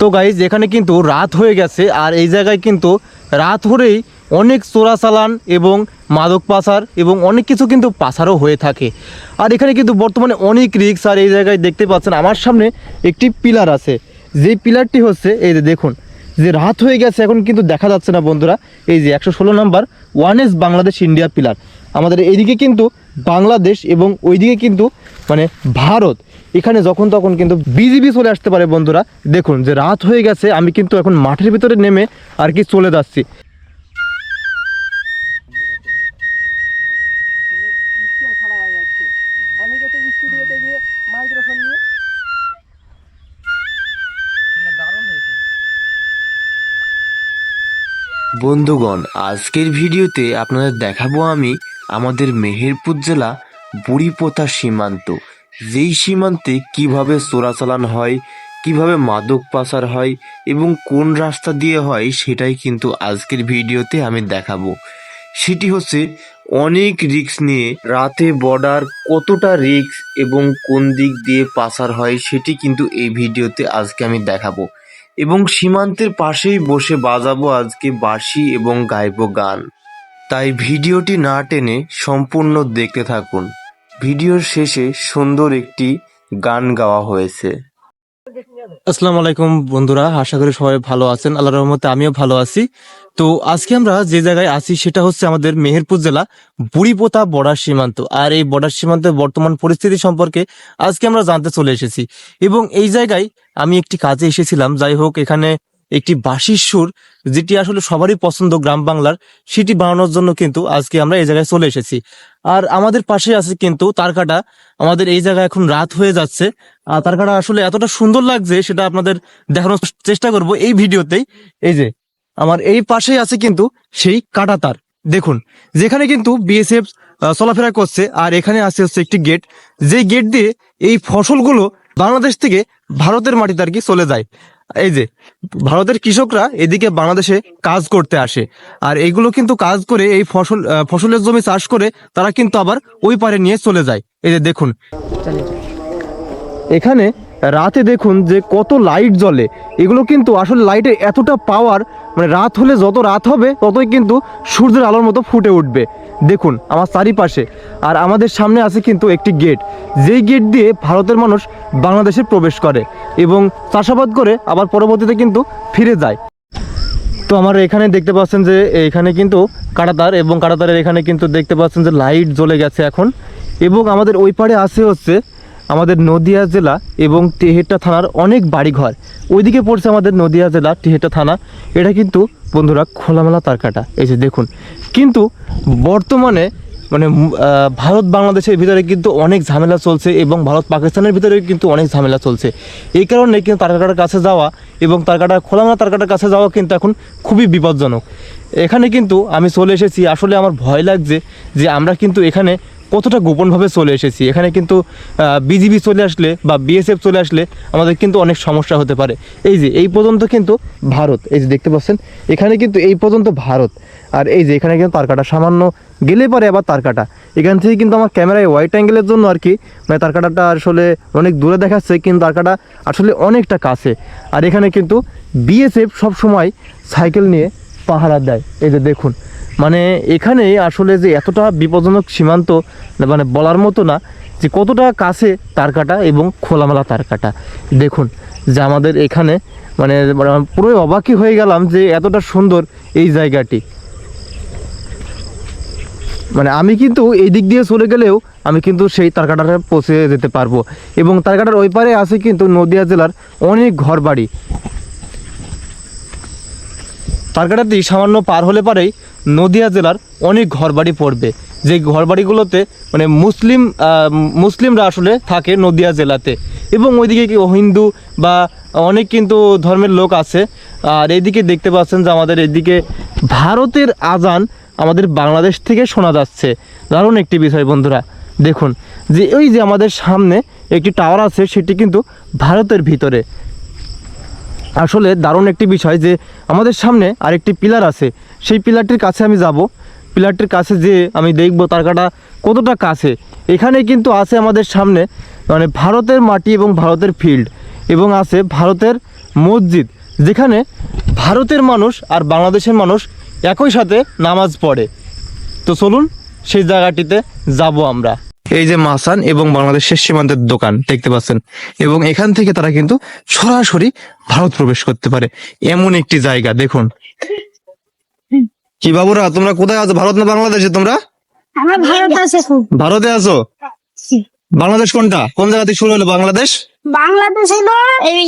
তো গাইজ এখানে কিন্তু রাত হয়ে গেছে, আর এই জায়গায় কিন্তু রাত হলেই অনেক চোরাচালান এবং মাদক পাচার এবং অনেক কিছু কিন্তু পাচারও হয়ে থাকে। আর এখানে কিন্তু বর্তমানে অনেক রিক্স আর এই জায়গায় দেখতে পাচ্ছেন আমার সামনে একটি পিলার আছে। যে পিলারটি হচ্ছে, এই যে দেখুন, যে রাত হয়ে গেছে, এখন কিন্তু দেখা যাচ্ছে না বন্ধুরা। এই যে একশো ষোলো নম্বর, one S Bangladesh India pillar আমাদের এইদিকে কিন্তু বাংলাদেশ এবং ওইদিকে কিন্তু মানে ভারত, এখানে যখন তখন কিন্তু বিজিবি চলে আসতে পারে বন্ধুরা। দেখুন যে রাত হয়ে গেছে, আমি কিন্তু এখন মাঠের ভিতরে নেমে আর কি চলে যাচ্ছি। বন্ধুগণ, আজকের ভিডিওতে আপনাদের দেখাবো আমি আমাদের মেহেরপুর জেলা বুড়িপোতা সীমান্ত। যেই সীমান্তে কীভাবে চোরাচালান হয়, কীভাবে মাদক পাচার হয় এবং কোন রাস্তা দিয়ে হয়, সেটাই কিন্তু আজকের ভিডিওতে আমি দেখাবো। সেটি হচ্ছে অনেক রিস্ক নিয়ে রাতে বর্ডার কতটা রিস্ক এবং কোন দিক দিয়ে পাচার হয়, সেটি কিন্তু এই ভিডিওতে আজকে আমি দেখাবো। এবং সীমান্তের পাশেই বসে বাজাবো আজকে বাঁশি এবং গাইবো গান। তাই ভিডিওটি না টেনে সম্পূর্ণ দেখতে থাকুন। ভিডিওর শেষে সুন্দর একটি গান গাওয়া হয়েছে। আসসালামু আলাইকুম বন্ধুরা, আশা করি সবাই ভালো আছেন। আল্লাহ রহমতে আমিও ভালো আছি। তো আজকে আমরা যে জায়গায় আছি সেটা হচ্ছে আমাদের মেহেরপুর জেলা বুড়িপোতা বর্ডার সীমান্ত। আর এই বর্ডার সীমান্তের বর্তমান পরিস্থিতি সম্পর্কে আজকে আমরা জানতে চলে এসেছি। এবং এই জায়গায় আমি একটি কাজে এসেছিলাম। যাই হোক, এখানে একটি বাঁশির সুর যেটি আসলে সবারই পছন্দ গ্রাম বাংলার, সেটি বানানোর জন্য কিন্তু আজকে আমরা এই জায়গায় চলে এসেছি। আর আমাদের পাশে আছে কিন্তু তারকাটা। আমাদের এই জায়গায় এখন রাত হয়ে যাচ্ছে। আর তারকাটা আসলে এতটা সুন্দর লাগছে সেটা আপনাদের দেখানোর চেষ্টা করব এই ভিডিওতেই। এই যে, আমার এই পাশেই আছে কিন্তু সেই কাটা তার। দেখুন, যেখানে কিন্তু বিএসএফ চলাফেরা করছে আর এখানে আছে হচ্ছে একটি গেট। যেই গেট দিয়ে এই ফসলগুলো বাংলাদেশ থেকে ভারতের মাটিতে আর কি চলে যায়। এই যে, ভারতের কৃষকরা এদিকে বাংলাদেশে কাজ করতে আসে। আর এইগুলো কিন্তু কাজ করে এই ফসল ফসলের জমি চাষ করে তারা কিন্তু আবার ওই পারে নিয়ে চলে যায়। এই যে দেখুন। এখানে রাতে দেখুন যে কত লাইট জ্বলে। এগুলো কিন্তু আসলে লাইটের এতটা পাওয়ার মানে রাত হলে যত রাত হবে ততই কিন্তু সূর্যের আলোর মতো ফুটে উঠবে। দেখুন, আমার চারিপাশে আর আমাদের সামনে আছে কিন্তু একটি গেট। যেই গেট দিয়ে ভারতের মানুষ বাংলাদেশে প্রবেশ করে এবং চাষাবাদ করে আবার পরবর্তীতে কিন্তু ফিরে যায়। তো আমার এখানে দেখতে পাচ্ছেন যে এখানে কিন্তু কাটাতার এবং কাটাতারের এখানে কিন্তু দেখতে পাচ্ছেন যে লাইট জ্বলে গেছে এখন এবং আমাদের ওই পারে আছে হচ্ছে আমাদের নদিয়া জেলা এবং টেহেটা থানার অনেক বাড়িঘর। ওইদিকে পড়ছে আমাদের নদিয়া জেলা টেহেটা থানা। এটা কিন্তু, বন্ধুরা, খোলামেলা তার কাটা। এই যে দেখুন। কিন্তু বর্তমানে মানে ভারত বাংলাদেশের ভিতরে কিন্তু অনেক ঝামেলা চলছে এবং ভারত পাকিস্তানের ভিতরে কিন্তু অনেক ঝামেলা চলছে। এই কারণে কিন্তু তারকাটার কাছে যাওয়া এবং তারকাটা খোলামেলা তারকাটার কাছে যাওয়া কিন্তু এখন খুবই বিপজ্জনক। এখানে কিন্তু আমি চলে এসেছি। আসলে আমার ভয় লাগছে যে আমরা কিন্তু এখানে কতটা গোপনভাবে চলে এসেছি? এখানে কিন্তু বিজিবি চলে আসলে বা বিএসএফ চলে আসলে আমাদের কিন্তু অনেক সমস্যা হতে পারে। এই যে, এই পর্যন্ত কিন্তু ভারত, এই যে দেখতে পাচ্ছেন, এখানে কিন্তু এই পর্যন্ত ভারত। আর এই যে, এখানে কিন্তু তারকাটা সামান্য গেলে পারে আবার তারকাটা। এখান থেকে কিন্তু আমার ক্যামেরায় হোয়াইট অ্যাঙ্গেলের জন্য আর কি মানে তারকাটাটা আসলে অনেক দূরে দেখাচ্ছে, কিন্তু তারকাটা আসলে অনেকটা কাছে। আর এখানে কিন্তু বিএসএফ সব সময় সাইকেল নিয়ে পাহারা দেয়। এই যে দেখুন মানে এখানে আসলে যে এতটা বিপজ্জনক সীমান্ত মানে বলার মতো না, যে কতটা কাছে তার কাটা এবং খোলামেলা তার কাটা। দেখুন, যে আমাদের এখানে মানে পুরোই অবাকই হয়ে গেলাম যে এতটা সুন্দর এই জায়গাটি। মানে আমি কিন্তু এই দিক দিয়ে চলে গেলেও আমি কিন্তু সেই তারকাটাতে পৌঁছে যেতে পারব। এবং তারকাটার ওই পারে আছে কিন্তু নদিয়া জেলার অনেক ঘর বাড়ি তারকাটাতে সামান্য পার হলে পারেই নদিয়া জেলার অনেক ঘরবাড়ি পড়বে। যে ঘরবাড়িগুলোতে মানে মুসলিম মুসলিমরা আসলে থাকে নদিয়া জেলাতে। এবং ওইদিকে কি হিন্দু বা অনেক কিন্তু ধর্মের লোক আছে। আর এইদিকে দেখতে পাচ্ছেন যে আমাদের এদিকে ভারতের আজান আমাদের বাংলাদেশ থেকে শোনা যাচ্ছে। দারুণ একটি বিষয় বন্ধুরা, দেখুন। যে ওই যে আমাদের সামনে একটি টাওয়ার আছে, সেটি কিন্তু ভারতের ভিতরে। আসলে দারুণ একটি বিষয় যে আমাদের সামনে আরেকটি পিলার আছে। সেই পিলারটির কাছে আমি যাব। পিলারটির কাছে যে আমি দেখব তারকাটা কতটা কাছে। এখানে কিন্তু আছে আমাদের সামনে মানে ভারতের মাটি এবং ভারতের ফিল্ড এবং আছে ভারতের মসজিদ, যেখানে ভারতের মানুষ আর বাংলাদেশের মানুষ একই সাথে নামাজ পড়ে। তো চলুন সেই জায়গাটিতে যাব আমরা। এই যে মাসান এবং বাংলাদেশের সীমান্তের দোকান দেখতে পাচ্ছেন এবং এখান থেকে তারা কিন্তু সরাসরি ভারত প্রবেশ করতে পারে। এমন একটি জায়গা দেখুন। কি বাবুরা তোমরা কোথায় আছো? ভারত না বাংলাদেশে তোমরা? আমরা ভারত আছে খুব ভারতে আছো? বাংলাদেশ কোনটা? কোন জায়গা থেকে শুরু হলো বাংলাদেশ? বাংলাদেশ হলো এই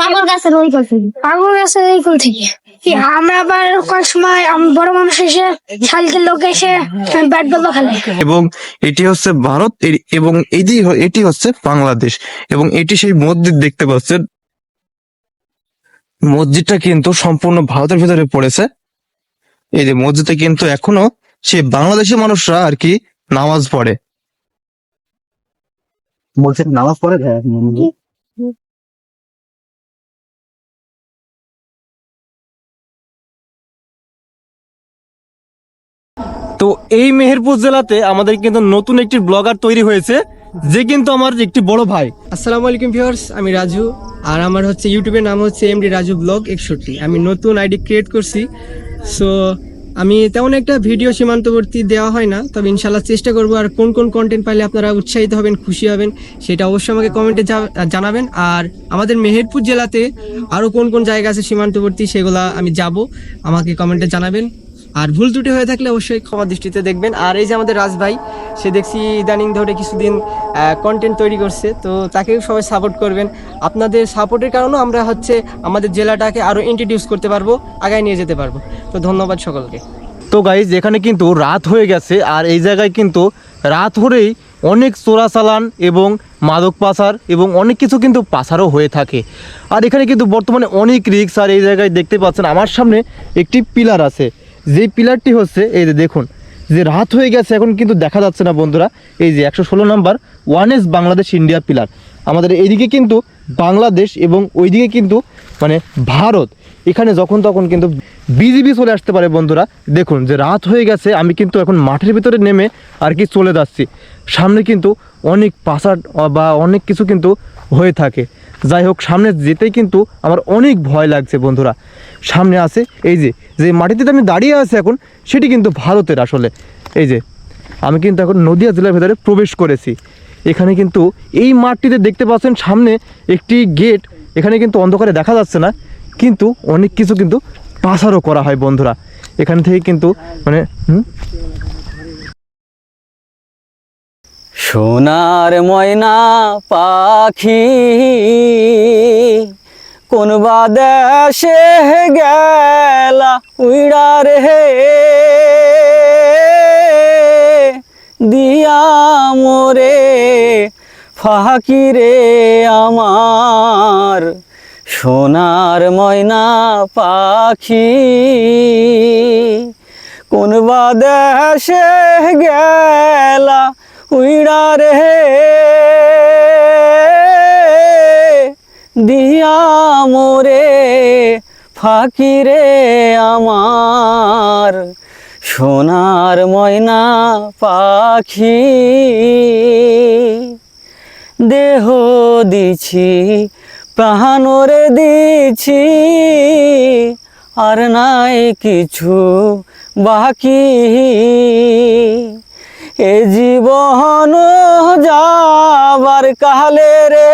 পাগল গাছের ওই কোল থেকে। পাগল গাছের ওই কোল থেকে। কি, আমরা আবার কয়েক সময় বড় মানুষ এসে শালকের লোক এসে ব্যাট বল খেলে। এবং এটি হচ্ছে ভারত এবং এটি এটি হচ্ছে বাংলাদেশ। এবং এটি সেই মসজিদ দেখতে পাচ্ছেন। মসজিদটা কিন্তু সম্পূর্ণ ভারতের ভিতরে পড়েছে। এই যে মসজিদে কিন্তু এখনও সে বাংলাদেশি মানুষরা আর কি নামাজ পড়ে। বলছে নামাজ পড়ে। তো এই মেহেরপুর জেলাতে আমাদের কিন্তু নতুন একটি ব্লগার তৈরি হয়েছে, যে কিন্তু আমার একটি বড় ভাই। আসসালামু আলাইকুম ভিউয়ার্স, আমি রাজু, আর আমার হচ্ছে ইউটিউবের নাম হচ্ছে এমডি রাজু ব্লগ একষট্টি। আমি নতুন আইডি ক্রিয়েট করছি সো আমি তেমন একটা ভিডিও সীমান্তবর্তী দেওয়া হয় না, তবে ইনশাল্লাহ চেষ্টা করব আর কোন কোন কন্টেন্ট পাইলে আপনারা উৎসাহিত হবেন, খুশি হবেন, সেটা অবশ্যই আমাকে কমেন্টে জানাবেন। আর আমাদের মেহেরপুর জেলাতে আরও কোন কোন জায়গা আছে সীমান্তবর্তী, সেগুলা আমি যাব, আমাকে কমেন্টে জানাবেন। আর ভুল ত্রুটি হয়ে থাকলে অবশ্যই ক্ষমা দৃষ্টিতে দেখবেন। আর এই যে আমাদের রাজ ভাই, সে দেখছি ইদানিং ধরে কিছুদিন কন্টেন্ট তৈরি করছে, তো তাকেও সবাই সাপোর্ট করবেন। আপনাদের সাপোর্টের কারণেও আমরা হচ্ছে আমাদের জেলাটাকে আরও ইন্ট্রোডিউস করতে পারব, আগায় নিয়ে যেতে পারব। তো ধন্যবাদ সকলকে। তো গাইজ এখানে কিন্তু রাত হয়ে গেছে, আর এই জায়গায় কিন্তু রাত হলেই অনেক চোরাচালান এবং মাদক পাচার এবং অনেক কিছু কিন্তু পাচারও হয়ে থাকে। আর এখানে কিন্তু বর্তমানে অনেক রিক্স আর এই জায়গায় দেখতে পাচ্ছেন, আমার সামনে একটি পিলার আছে। যেই পিলারটি হচ্ছে, এই যে দেখুন, যে রাত হয়ে গেছে, এখন কিন্তু দেখা যাচ্ছে না বন্ধুরা। এই যে একশো ষোলো নম্বর one S Bangladesh India pillar. আমাদের এইদিকে কিন্তু বাংলাদেশ এবং ওইদিকে কিন্তু মানে ভারত। এখানে যখন তখন কিন্তু বিজিবি চলে আসতে পারে বন্ধুরা। দেখুন, যে রাত হয়ে গেছে, আমি কিন্তু এখন মাঠের ভিতরে নেমে আর কি চলে যাচ্ছি। সামনে কিন্তু অনেক পাচার বা অনেক কিছু কিন্তু হয়ে থাকে। যাই হোক, সামনে যেতেই কিন্তু আমার অনেক ভয় লাগছে বন্ধুরা। সামনে আছে, এই যে যে মাটিতে আমি দাঁড়িয়ে আছি এখন, সেটি কিন্তু ভারতের আসলে। এই যে, আমি কিন্তু এখন নদিয়া জেলার ভেতরে প্রবেশ করেছি। এখানে কিন্তু এই মাঠটিতে দেখতে পাচ্ছেন সামনে একটি গেট, এখানে কিন্তু অন্ধকারে দেখা যাচ্ছে না, কিন্তু অনেক কিছু কিন্তু পাচারও করা হয় বন্ধুরা। এখান থেকে কিন্তু মানে সোনার ময়না পাখি কোন বা দেশে গেলা উইড়া রে দিয়া মোরে ফাঁকি রে আমার সোনার ময়না পাখি। কোন বা দেশে গেলা উইড়া রে দিয়া মোরে ফাঁকি রে আমার। সোনার ময়না পাখি দেহ দিছি প্রাণরে দিছি। আর নাই কিছু বাকি। এ জীবন যাবার কালে রে।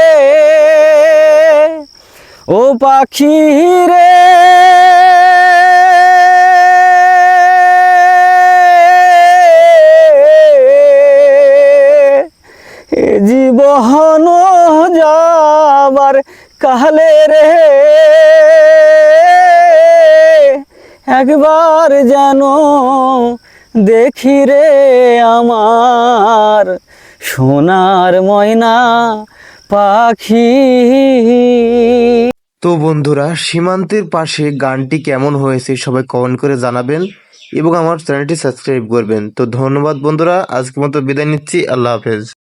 ও পাখি রে। এ জীবন যাবার কালে রে। একবার যেন দেখি রে আমার সোনার ময়না পাখি। তো বন্ধুরা, সীমান্তের পাশে গানটি কেমন হয়েছে সবাই কমেন্ট করে জানাবেন এবং আমার চ্যানেলটি সাবস্ক্রাইব করবেন। তো ধন্যবাদ বন্ধুরা, আজকের মতো বিদায় নিচ্ছি, আল্লাহ হাফেজ।